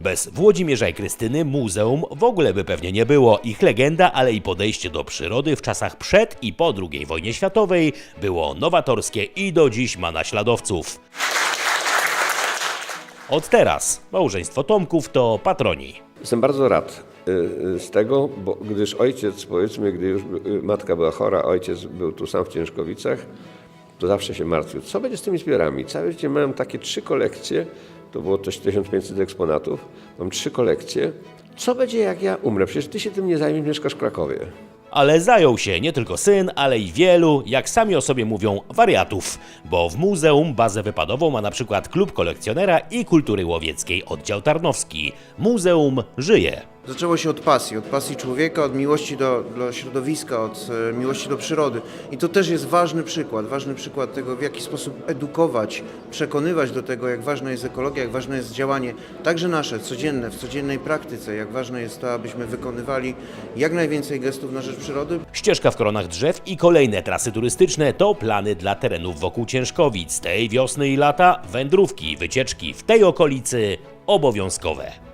Bez Włodzimierza i Krystyny muzeum w ogóle by pewnie nie było. Ich legenda, ale i podejście do przyrody w czasach przed i po II wojnie światowej było nowatorskie i do dziś ma naśladowców. Od teraz małżeństwo Tomków to patroni. Jestem bardzo rad y, y, z tego, bo gdyż ojciec, powiedzmy, gdy już y, matka była chora, ojciec był tu sam w Ciężkowicach, to zawsze się martwił, co będzie z tymi zbiorami. Całe życie miałem takie trzy kolekcje, to było coś 1500 eksponatów, mam trzy kolekcje. Co będzie jak ja umrę? Przecież ty się tym nie zajmiesz, mieszkasz w Krakowie. Ale zajął się nie tylko syn, ale i wielu, jak sami o sobie mówią, wariatów. Bo w muzeum bazę wypadową ma na przykład Klub Kolekcjonera i Kultury Łowieckiej Oddział Tarnowski. Muzeum żyje. Zaczęło się od pasji, od pasji człowieka, od miłości do, do środowiska, od e, miłości do przyrody. I to też jest ważny przykład, ważny przykład tego, w jaki sposób edukować, przekonywać do tego, jak ważna jest ekologia, jak ważne jest działanie, także nasze, codzienne, w codziennej praktyce, jak ważne jest to, abyśmy wykonywali jak najwięcej gestów na rzecz przyrody, Ścieżka w koronach drzew i kolejne trasy turystyczne to plany dla terenów wokół Ciężkowic. Tej wiosny i lata wędrówki, wycieczki w tej okolicy obowiązkowe.